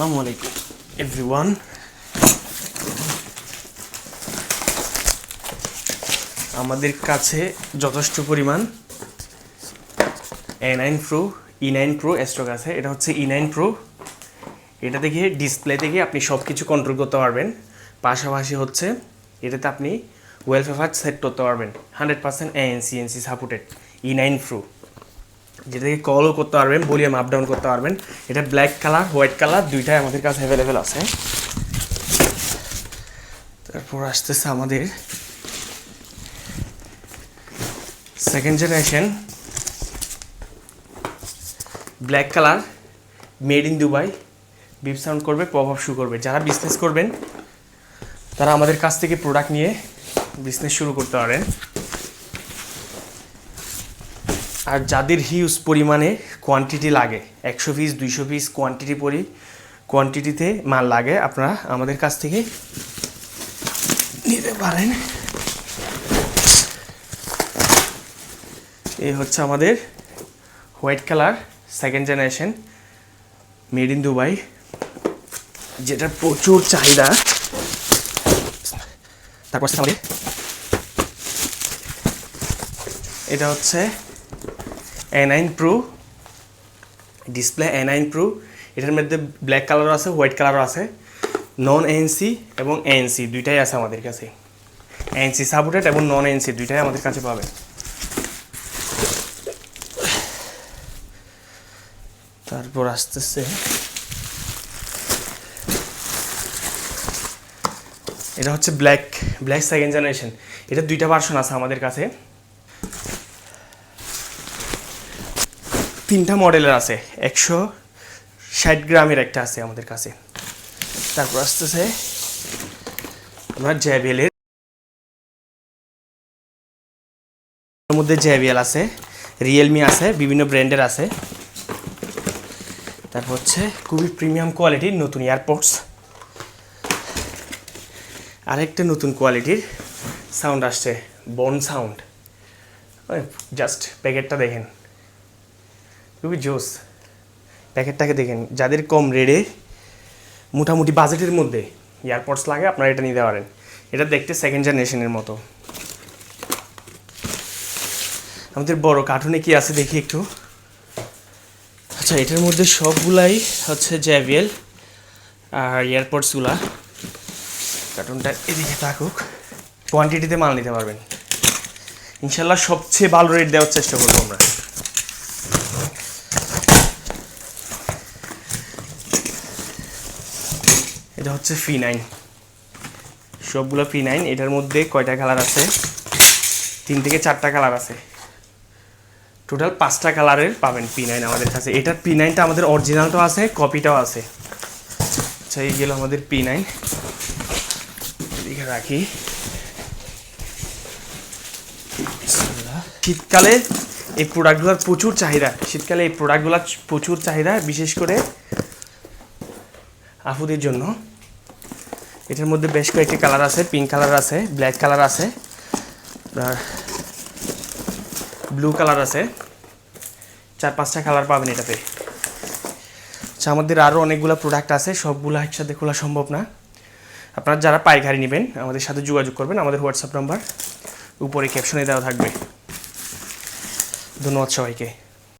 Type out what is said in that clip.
আসসালামু আলাইকুম এভরিওয়ান আমাদের কাছে যথেষ্ট পরিমাণ A nine pro E nine pro stock আছে। এটা হচ্ছে ই নাইন প্রো এটা দেখে ডিসপ্লে থেকে আপনি সব কিছু কন্ট্রোল করতে পারবেন। পাশাপাশি হচ্ছে, এটাতে আপনি ওয়েল পেপার সেট করতে পারবেন। Hundred percent ANC NC supported E nine pro যেটা থেকে কলও করতে পারবেন ভলিউম আপ ডাউন করতে পারবেন। এটা ব্ল্যাক কালার হোয়াইট কালার দুইটাই আমাদের কাছে অ্যাভেলেবেল আছে। তারপর আসতেছে আমাদের second generation black colour made in Dubai beep sound করবে প্রভাব শুরু করবে। যারা বিজনেস করবেন, তারা আমাদের কাছ থেকে প্রোডাক্ট নিয়ে বিজনেস শুরু করতে পারেন। আর যাদের হিউজ পরিমাণে কোয়ান্টিটি লাগে, একশো পিস দুইশো পিস কোয়ান্টিটি পরি কোয়ান্টিটিতে মাল লাগে, আপনারা আমাদের কাছ থেকে নিতে পারেন। এই হচ্ছে আমাদের white colour second generation made in Dubai যেটা প্রচুর চাহিদা। তারপর আমাদের, এটা হচ্ছে A nine pro display A nine pro এটার মধ্যে ব্ল্যাক কালারও আছে হোয়াইট কালারও আছে নন এনসি এবং এনসি দুইটাই আছে আমাদের কাছে। এনসি সাপোর্টেড এবং নন এনসি দুইটাই আমাদের কাছে পাবেন তারপর আসতেছে, এটা হচ্ছে ব্ল্যাক ব্ল্যাক সেকেন্ড জেনারেশন এটা দুইটা ভার্সন আছে আমাদের কাছে। তিনটা মডেলের আছে। একশো ষাট গ্রামের একটা আছে আমাদের কাছে। তারপর আসতেছে আপনার জ্যাবিএলের মধ্যে জ্যাবিএল আছে, রিয়েলমি আছে, বিভিন্ন ব্র্যান্ডের আছে। তারপর হচ্ছে খুবই প্রিমিয়াম কোয়ালিটির নতুন এয়ারপোর্টস আরেকটা নতুন কোয়ালিটির সাউন্ড আসছে, বন সাউন্ড। জাস্ট প্যাকেটটা দেখেন। খুবই জোস। প্যাকেটটাকে দেখেন, যাদের কম রেডে, মোটামুটি বাজেটের মধ্যে এয়ারপডস লাগে, আপনারা এটা নিতে পারেন। এটা দেখতে সেকেন্ড জেনারেশনের মতো। আমাদের বড় কার্টুনে কি আছে দেখি একটু। আচ্ছা এটার মধ্যে সবগুলাই হচ্ছে জ্যাভিয়েল আর এয়ারপডসগুলা। কার্টুনটা এদিকে থাকুক। কোয়ান্টিটিতে মাল নিতে পারবেন। ইনশাল্লাহ সবচেয়ে ভালো রেট দেওয়ার চেষ্টা করব আমরা। এটা হচ্ছে ফি নাইন সবগুলো ফি নাইন এটার মধ্যে কয়টা কালার আছে? তিন থেকে চারটা কালার আছে। টোটাল পাঁচটা কালারের পাবেন পি নাইন আমাদের কাছে। এটার পি নাইনটা আমাদের অরিজিনালটাও আছে কপিটাও আছে। আচ্ছা এই গেল আমাদের পি নাইন রাখি। শীতকালে এই প্রোডাক্টগুলোর প্রচুর চাহিদা। শীতকালে এই প্রোডাক্টগুলোর প্রচুর চাহিদা, বিশেষ করে আফুদের জন্য। এটার মধ্যে বেশ কয়েকটি কালার আছে পিঙ্ক কালার আছে ব্ল্যাক কালার আছে, আর ব্লু কালার আছে। চার পাঁচটা কালার পাবেন এটাতে। আচ্ছা আমাদের আরও অনেকগুলো প্রোডাক্ট আছে, সবগুলো একসাথে খোলা সম্ভব না। আপনারা যারা পাইকারি নেবেন, আমাদের সাথে যোগাযোগ করবেন, আমাদের হোয়াটসঅ্যাপ নাম্বার উপরে ক্যাপশনে দেওয়া থাকবে। ধন্যবাদ সবাইকে।